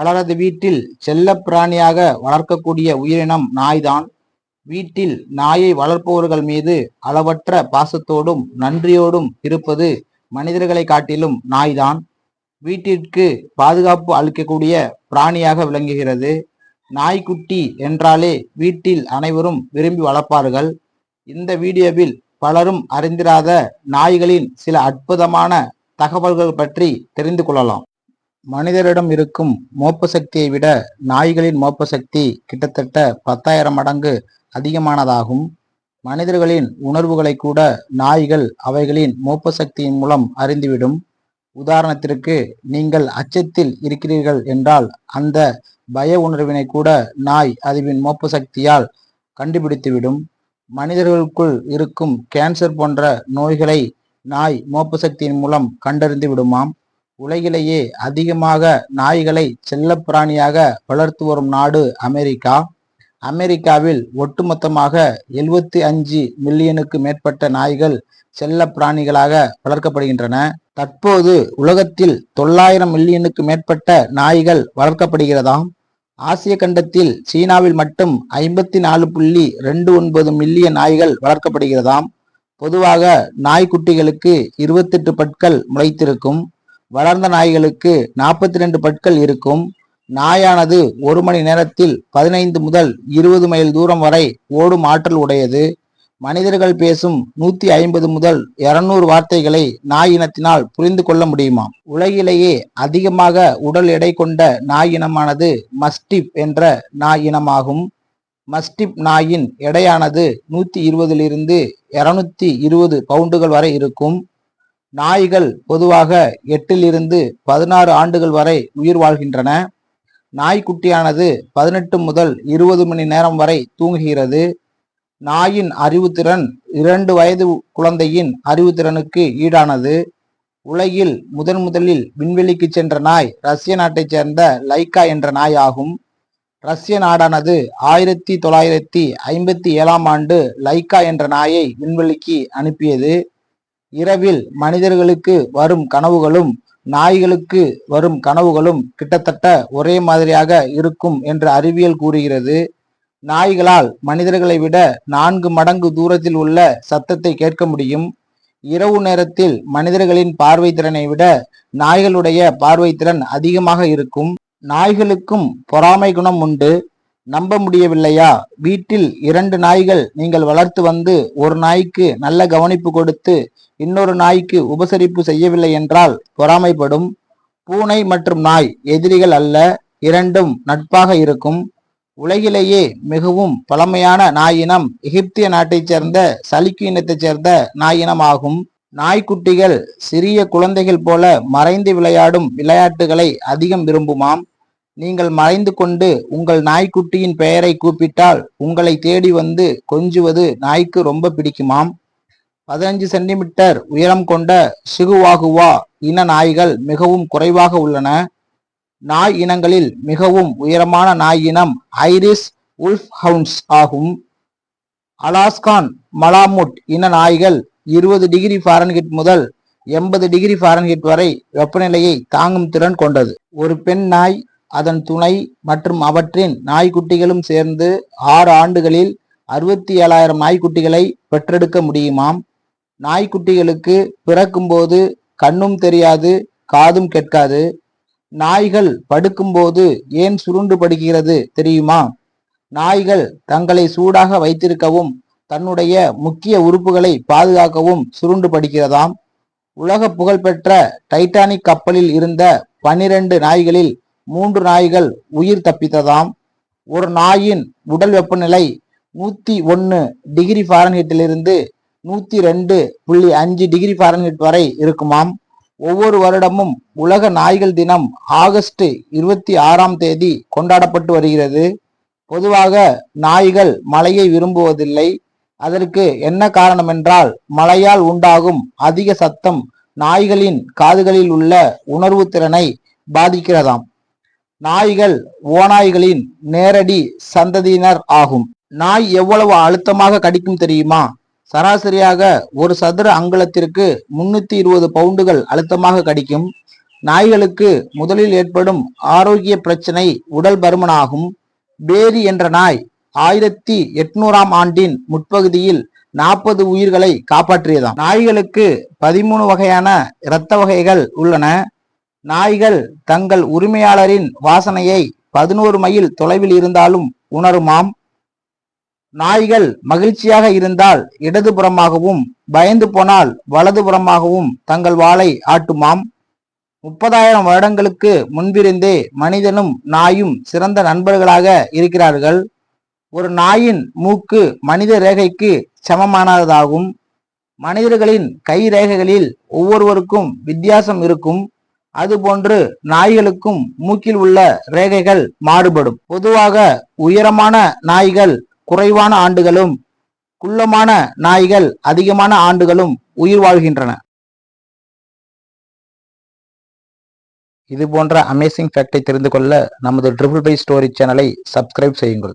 பலரது வீட்டில் செல்லப் பிராணியாக வளர்க்கக்கூடிய உயிரினம் நாய்தான். வீட்டில் நாயை வளர்ப்பவர்கள் மீது அளவற்ற பாசத்தோடும் நன்றியோடும் இருப்பது மனிதர்களை காட்டிலும் நாய்தான். வீட்டிற்கு பாதுகாப்பு அளிக்கக்கூடிய பிராணியாக விளங்குகிறது. நாய்க்குட்டி என்றாலே வீட்டில் அனைவரும் விரும்பி வளர்ப்பார்கள். இந்த வீடியோவில் பலரும் அறிந்திராத நாய்களின் சில அற்புதமான தகவல்கள் பற்றி தெரிந்து கொள்ளலாம். மனிதரிடம் இருக்கும் மோப்ப சக்தியை விட நாய்களின் மோப்ப சக்தி கிட்டத்தட்ட பத்தாயிரம் மடங்கு அதிகமானதாகும். மனிதர்களின் உணர்வுகளை கூட நாய்கள் அவைகளின் மோப்ப சக்தியின் மூலம் அறிந்துவிடும். உதாரணத்திற்கு நீங்கள் அச்சத்தில் இருக்கிறீர்கள் என்றால் அந்த பய உணர்வினை கூட நாய் அதுவின் மோப்ப சக்தியால் கண்டுபிடித்துவிடும். மனிதர்களுக்குள் இருக்கும் கேன்சர் போன்ற நோய்களை நாய் மோப்ப சக்தியின் மூலம் கண்டறிந்து விடுமாம் உலகிலேயே அதிகமாக நாய்களை செல்லப்பிராணியாக வளர்த்து வரும் நாடு அமெரிக்கா. அமெரிக்காவில் ஒட்டுமொத்தமாக எழுபத்தி அஞ்சு மில்லியனுக்கு மேற்பட்ட நாய்கள் செல்ல பிராணிகளாக வளர்க்கப்படுகின்றன. தற்போது உலகத்தில் தொள்ளாயிரம் மில்லியனுக்கு மேற்பட்ட நாய்கள் வளர்க்கப்படுகிறதாம் ஆசிய கண்டத்தில் சீனாவில் மட்டும் ஐம்பத்தி நாலு புள்ளி ரெண்டு ஒன்பது மில்லியன் நாய்கள் வளர்க்கப்படுகிறதாம். பொதுவாக நாய்க்குட்டிகளுக்கு இருபத்தெட்டு பற்கள் முளைத்திருக்கும். வளர்ந்த நாய்களுக்கு நாற்பத்தி ரெண்டு பற்கள் இருக்கும். நாயானது ஒரு மணி நேரத்தில் பதினைந்து முதல் இருபது மைல் தூரம் வரை ஓடும் ஆற்றல் உடையது. மனிதர்கள் பேசும் நூத்தி ஐம்பது முதல் இருநூறு வார்த்தைகளை நாய் இனத்தினால் புரிந்து கொள்ள முடியுமாம் உலகிலேயே அதிகமாக உடல் எடை கொண்ட நாய் இனமானது மஸ்டிப் என்ற நாய் இனமாகும். மஸ்டிப் நாயின் எடையானது நூத்தி இருபதிலிருந்து இருநூத்தி இருபது பவுண்டுகள் வரை இருக்கும். நாய்கள் பொதுவாக எட்டிலிருந்து பதினாறு ஆண்டுகள் வரை உயிர் வாழ்கின்றன. நாய்க்குட்டியானது பதினெட்டு முதல் இருபது மணி நேரம் வரை தூங்குகிறது. நாயின் அறிவுத்திறன் இரண்டு வயது குழந்தையின் அறிவுத்திறனுக்கு ஈடானது. உலகில் முதன் முதலில் விண்வெளிக்கு சென்ற நாய் ரஷ்ய நாட்டைச் சேர்ந்த லைக்கா என்ற நாய் ஆகும் ரஷ்ய நாடானது ஆயிரத்தி தொள்ளாயிரத்தி ஐம்பத்தி ஏழாம் ஆண்டு லைக்கா என்ற நாயை விண்வெளிக்கு அனுப்பியது. இரவில் மனிதர்களுக்கு வரும் கனவுகளும் நாய்களுக்கு வரும் கனவுகளும் கிட்டத்தட்ட ஒரே மாதிரியாக இருக்கும் என்று அறிவியல் கூறுகிறது. நாய்களால் மனிதர்களை விட நான்கு மடங்கு தூரத்தில் உள்ள சத்தத்தை கேட்க முடியும். இரவு நேரத்தில் மனிதர்களின் பார்வை திறனை விட நாய்களுடைய பார்வை திறன் அதிகமாக இருக்கும். நாய்களுக்கும் பொறாமை குணம் உண்டு. நம்ப முடியவில்லையா? வீட்டில் இரண்டு நாய்கள் நீங்கள் வளர்த்து வந்து ஒரு நாய்க்கு நல்ல கவனிப்பு கொடுத்து இன்னொரு நாய்க்கு உபசரிப்பு செய்யவில்லை என்றால் பொறாமைப்படும். பூனை மற்றும் நாய் எதிரிகள் அல்ல இரண்டும் நட்பாக இருக்கும். உலகிலேயே மிகவும் பழமையான நாயினம் எகிப்திய நாட்டைச் சேர்ந்த சலிக்கு இனத்தைச் சேர்ந்த நாயினம் ஆகும். நாய்க்குட்டிகள் சிறிய குழந்தைகள் போல மறைந்து விளையாடும் விளையாட்டுகளை அதிகம் விரும்புமாம். நீங்கள் மறைந்து கொண்டு உங்கள் நாய்க்குட்டியின் பெயரை கூப்பிட்டால் உங்களை தேடி வந்து கொஞ்சுவது நாய்க்கு ரொம்ப பிடிக்குமாம். பதினஞ்சு சென்டிமீட்டர் உயரம் கொண்ட சிகுவாகுவா இன நாய்கள் மிகவும் குறைவாக உள்ளன. நாய் இனங்களில் மிகவும் உயரமான நாய் இனம் ஐரிஸ் உல்ஃப் ஹவுன்ஸ் ஆகும். அலாஸ்கான் மலாமுட் இன நாய்கள் இருபது டிகிரி ஃபாரன்ஹீட் முதல் எண்பது டிகிரி ஃபாரன்ஹீட் வரை வெப்பநிலையை தாங்கும் திறன் கொண்டது. ஒரு பெண் நாய் அதன் துணை மற்றும் அவற்றின் நாய்க்குட்டிகளும் சேர்ந்து ஆறு ஆண்டுகளில் அறுபத்தி ஏழாயிரம் நாய்க்குட்டிகளை பெற்றெடுக்க முடியுமாம்? நாய்க்குட்டிகளுக்கு பிறக்கும்போது கண்ணும் தெரியாது காதும் கேட்காது. நாய்கள் படுக்கும்போது ஏன் சுருண்டு படுகிறது தெரியுமா? நாய்கள் தங்களை சூடாக வைத்திருக்கவும் தன்னுடைய முக்கிய உறுப்புகளை பாதுகாக்கவும் சுருண்டு படுகிறதாம் உலக புகழ்பெற்ற டைட்டானிக் கப்பலில் இருந்த பனிரெண்டு நாய்களில் மூன்று நாய்கள் உயிர் தப்பித்ததாம். ஒரு நாயின் உடல் வெப்பநிலை நூத்தி ஒன்னு டிகிரி ஃபாரன்ஹீட்டிலிருந்து நூத்தி ரெண்டு புள்ளி அஞ்சு டிகிரி ஃபாரன்ஹீட் வரை இருக்குமாம். ஒவ்வொரு வருடமும் உலக நாய்கள் தினம் ஆகஸ்ட் இருபத்தி ஆறாம் தேதி கொண்டாடப்பட்டு வருகிறது. பொதுவாக நாய்கள் மழையை விரும்புவதில்லை. அதற்கு என்ன காரணம் என்றால் மழையால் உண்டாகும் அதிக சத்தம் நாய்களின் காதுகளில் உள்ள உணர்வு திறனை பாதிக்கிறதாம். நாய்கள் ஓநாய்களின் நேரடி சந்ததியினர் ஆகும். நாய் எவ்வளவு அழுத்தமாக கடிக்கும் தெரியுமா? சராசரியாக ஒரு சதுர அங்குலத்திற்கு முன்னூத்தி இருபது பவுண்டுகள் அழுத்தமாக கடிக்கும். நாய்களுக்கு முதலில் ஏற்படும் ஆரோக்கிய பிரச்சனை உடல் பருமனாகும். பேரி என்ற நாய் ஆயிரத்தி எட்நூறாம் ஆண்டின் முற்பகுதியில் நாற்பது உயிர்களை காப்பாற்றியதாம். நாய்களுக்கு பதிமூணு வகையான இரத்த வகைகள் உள்ளன. நாய்கள் தங்கள் உரிமையாளரின் வாசனையை பதினோரு மைல் தொலைவில் இருந்தாலும் உணருமாம். நாய்கள் மகிழ்ச்சியாக இருந்தால் இடதுபுறமாகவும் பயந்து போனால் வலதுபுறமாகவும் தங்கள் வாளை ஆட்டுமாம். முப்பதாயிரம் வருடங்களுக்கு முன்பிருந்தே மனிதனும் நாயும் சிறந்த நண்பர்களாக இருக்கிறார்கள். ஒரு நாயின் மூக்கு மனித ரேகைக்கு சமமானதாகும். மனிதர்களின் கை ரேகைகளில் ஒவ்வொருவருக்கும் வித்தியாசம் இருக்கும். அதுபோன்று நாய்களுக்கும் மூக்கில் உள்ள ரேகைகள் மாறுபடும். பொதுவாக உயரமான நாய்கள் குறைவான ஆண்டுகளும் குள்ளமான நாய்கள் அதிகமான ஆண்டுகளும் உயிர் வாழ்கின்றன. இது போன்ற அமேசிங் ஃபேக்டை தெரிந்து கொள்ள நமது ட்ரிபிள் பை ஸ்டோரி சேனலை சப்ஸ்கிரைப் செய்யுங்கள்.